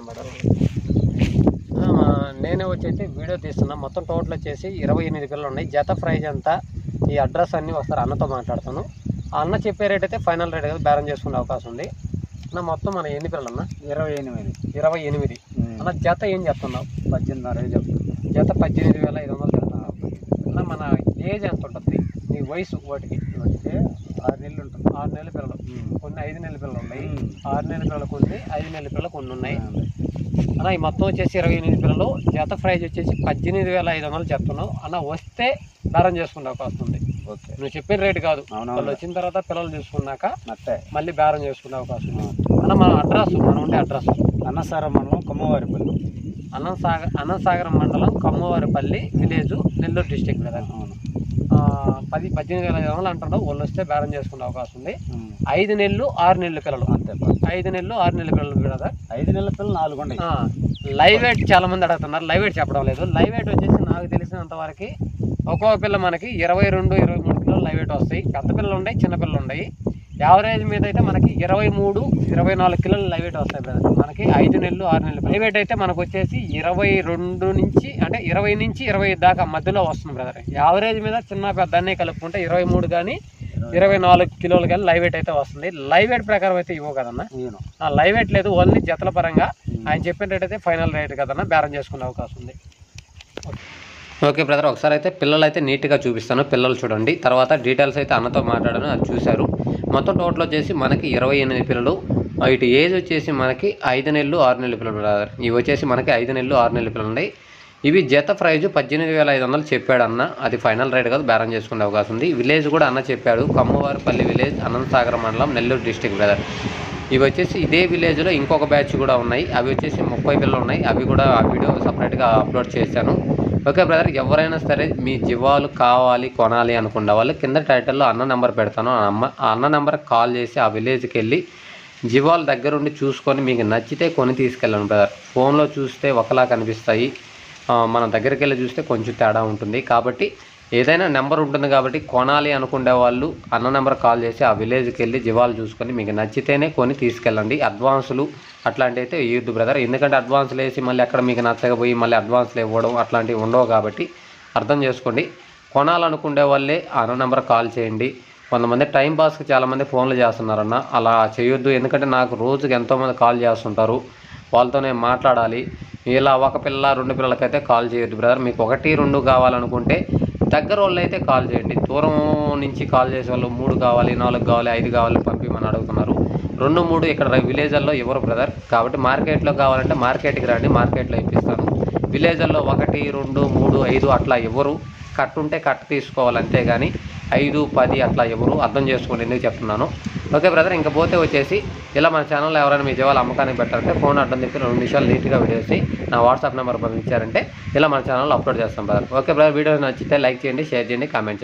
Madam ఆ, నేనే వచ్చేసి వీడియో తీస్తున్నా. మొత్తం టోటల్ వచ్చేసి ఇరవై ఎనిమిది పిల్లలు ఉన్నాయి. జత ప్రైజ్ అంతా ఈ అడ్రస్ అన్నీ ఒకసారి అన్నతో మాట్లాడతాను. ఆ అన్న చెప్పే రేట్ అయితే ఫైనల్ రేట్ కదా బేరం చేసుకునే అవకాశం ఉంది. అన్న మొత్తం మన ఎన్ని పిల్లలు అన్న? ఇరవై ఎనిమిది. ఇరవై ఎనిమిది. అన్న జత ఏం చెప్తున్నావు పద్దెనిమిదిన్నర చెప్తాను జత పద్దెనిమిది వేల ఐదు వందలు చెప్తున్నావు అన్న మన ఏజ్ ఎంత ఉంటుంది? వయసు వాటికి అంటే ఆరు నెలలు ఉంటుంది. ఆరు నెలల పిల్లలు. కొన్ని ఐదు నెలల పిల్లలు ఉన్నాయి. ఆరు నెలల పిల్లలు కొన్ని ఐదు నెలల పిల్లలు కొన్ని ఉన్నాయి. అన్న ఈ మొత్తం వచ్చేసి ఇరవై ఎనిమిది పిల్లలు. జత ప్రైజ్ వచ్చేసి పద్దెనిమిది వేల ఐదు వందలు చెప్తున్నావు. అన్న వస్తే బేరం చేసుకునే అవకాశం ఉంది. ఓకే. నువ్వు చెప్పిన రేటు కాదు. వాళ్ళు వచ్చిన తర్వాత పిల్లలు చూసుకున్నాక అట్టే. మళ్ళీ బేరం చేసుకునే అవకాశం ఉంది. అన్న మన అడ్రస్ మనం ఉండే అడ్రస్. అన్నసార మండలం కొమ్మవారిపల్లి. అనంతసాగర్ అనంతసాగరం మండలం కమ్మవారిపల్లి విలేజ్ నెల్లూరు డిస్టిక్ కదా. అవును. పది పద్దెనిమిది వేల ఐదు వందలు అంటున్నావు. వాళ్ళు వస్తే బేరం చేసుకునే అవకాశం ఉంది. ఐదు నెలలు ఆరు నెలల పిల్లలు. అంతే. ఐదు నెలలు ఆరు నెలల పిల్లలు కదా. ఐదు నెలల పిల్లలు నాలుగు ఉన్నాయి. లైవ్ వెయిట్ చాలా మంది అడుగుతున్నారు. లైవ్ వెయిట్ చెప్పడం లేదు. లైవ్ వెయిట్ వచ్చేసి నాకు తెలిసినంత వరకు ఒక్కొక్క పిల్ల మనకి ఇరవై రెండు ఇరవై మూడు కిలోలు లైవ్ వెయిట్ వస్తాయి. పెద్ద పిల్లలు ఉన్నాయి చిన్న పిల్లలు ఉన్నాయి. యావరేజ్ మీద అయితే మనకి ఇరవై మూడు ఇరవై నాలుగు కిలోలు లైవ్ వెయిట్ వస్తాయి బ్రదర్ మనకి ఐదు నెలలు ఆరు నెలలు. లైవ్ వెయిట్ అయితే మనకు వచ్చేసి ఇరవై రెండు నుంచి అంటే ఇరవై నుంచి ఇరవై దాకా మధ్యలో వస్తుంది బ్రదర్ యావరేజ్ మీద చిన్న పెద్ద అన్నీ కలుపుకుంటే ఇరవై మూడు కానీ ఇరవై నాలుగు కిలోలు కానీ లైవ్ వెయిట్ అయితే వస్తుంది. లైవ్ వెయిట్ ప్రకారం అయితే ఇవ్వవు కదన్నా? నేను ఆ లైవ్ వెయిట్ లేదు ఓన్లీ జతల పరంగా. ఆయన చెప్పిన రేట్ అయితే ఫైనల్ రేట్ కదన్నా బేరం చేసుకునే అవకాశం ఉంది. ఓకే బ్రదర్ ఒకసారి అయితే పిల్లలు అయితే నీట్గా చూపిస్తాను. పిల్లలు చూడండి. తర్వాత డీటెయిల్స్ అయితే అన్నతో మాట్లాడాను అది చూశారు. మొత్తం టోటల్ వచ్చేసి మనకి ఇరవై ఎనిమిది పిల్లలు. ఇటు ఏజ్ వచ్చేసి మనకి ఐదు నెలలు ఆరు నెలల పిల్లలు బ్రదర్. ఇవి వచ్చేసి మనకి ఐదు నెలలు ఆరు నెలల పిల్లలు ఉన్నాయి. ఇవి జత ప్రైజ్ పద్దెనిమిది వేల ఐదు వందలు చెప్పాడు అన్న. అది ఫైనల్ రేట్ కాదు బేరం చేసుకునే అవకాశం ఉంది. విలేజ్ కూడా అన్న చెప్పాడు. కమ్మవారిపల్లి విలేజ్ అనంతసాగర్ మండలం నెల్లూరు డిస్టిక్ బ్రదర్. ఇవి వచ్చేసి ఇదే విలేజ్లో ఇంకొక బ్యాచ్ కూడా ఉన్నాయి. అవి వచ్చేసి ముప్పై పిల్లలు ఉన్నాయి. అవి కూడా ఆ వీడియో సపరేట్గా అప్లోడ్ చేశాను. ఓకే బ్రదర్ ఎవరైనా సరే మీ జీవాలు కావాలి కొనాలి అనుకున్న వాళ్ళు కింద టైటిల్లో అన్న నెంబర్ పెడతాను. ఆ అమ్మ అన్న నెంబర్ కాల్ చేసి ఆ విలేజ్కి వెళ్ళి జీవాలు దగ్గరుండి చూసుకొని మీకు నచ్చితే కొని తీసుకెళ్ళండి బ్రదర్ ఫోన్లో చూస్తే ఒకలా కనిపిస్తాయి. మన దగ్గరికి వెళ్ళి చూస్తే కొంచెం తేడా ఉంటుంది. కాబట్టి ఏదైనా నెంబర్ ఉంటుంది కాబట్టి కొనాలి అనుకునే వాళ్ళు అన్న నెంబర్ కాల్ చేసి ఆ విలేజ్కి వెళ్ళి జీవాలు చూసుకొని మీకు నచ్చితేనే కొని తీసుకెళ్ళండి. అడ్వాన్సులు అట్లాంటివి అయితే ఇవ్వద్దు బ్రదర్ ఎందుకంటే అడ్వాన్సులు వేసి మళ్ళీ అక్కడ మీకు నచ్చకపోయి మళ్ళీ అడ్వాన్సులు ఇవ్వడం అట్లాంటివి ఉండవు కాబట్టి అర్థం చేసుకోండి. కొనాలనుకునే వాళ్ళే ఆ అన్న నెంబర్ కాల్ చేయండి. కొంతమంది టైం పాస్కి చాలామంది ఫోన్లు చేస్తున్నారన్న అలా చేయొద్దు. ఎందుకంటే నాకు రోజుకి ఎంతోమంది కాల్ చేస్తుంటారు. వాళ్ళతోనే మాట్లాడాలి. ఇలా ఒక పిల్ల రెండు పిల్లలకైతే కాల్ చేయొద్దు బ్రదర్. మీకు ఒకటి రెండు కావాలనుకుంటే దగ్గర వాళ్ళు అయితే కాల్ చేయండి. దూరం నుంచి కాల్ చేసే వాళ్ళు మూడు కావాలి నాలుగు కావాలి ఐదు కావాలి పంపిమని అడుగుతున్నారు. రెండు మూడు ఇక్కడ విలేజ్ల్లో ఇవ్వరు బ్రదర్? కాబట్టి మార్కెట్లో కావాలంటే మార్కెట్కి రండి మార్కెట్లో ఇప్పిస్తాను. విలేజ్ల్లో ఒకటి రెండు మూడు ఐదు అట్లా ఇవ్వరు కట్ ఉంటే కట్ తీసుకోవాలి అంతేగాని ఐదు పది అట్లా ఇవ్వరు అర్థం చేసుకోండి ఎందుకు చెప్తున్నాను. ఓకే బ్రదర్ ఇంకా పోతే వచ్చేసి ఇలా మన ఛానల్లో ఎవరైనా మీ జీవాలు అమ్మకానికి పెట్టారంటే ఫోన్ అడ్డం చెప్పి రెండు నిమిషాలు నీట్గా వీడియోసి నా వాట్సాప్ నెంబర్ పంపించారంటే ఇలా మన ఛానల్లో అప్లోడ్ చేస్తాం బ్రదర్. ఓకే బ్రదర్ వీడియో నచ్చితే లైక్ చేయండి షేర్ చేయండి కామెంట్ చేయండి.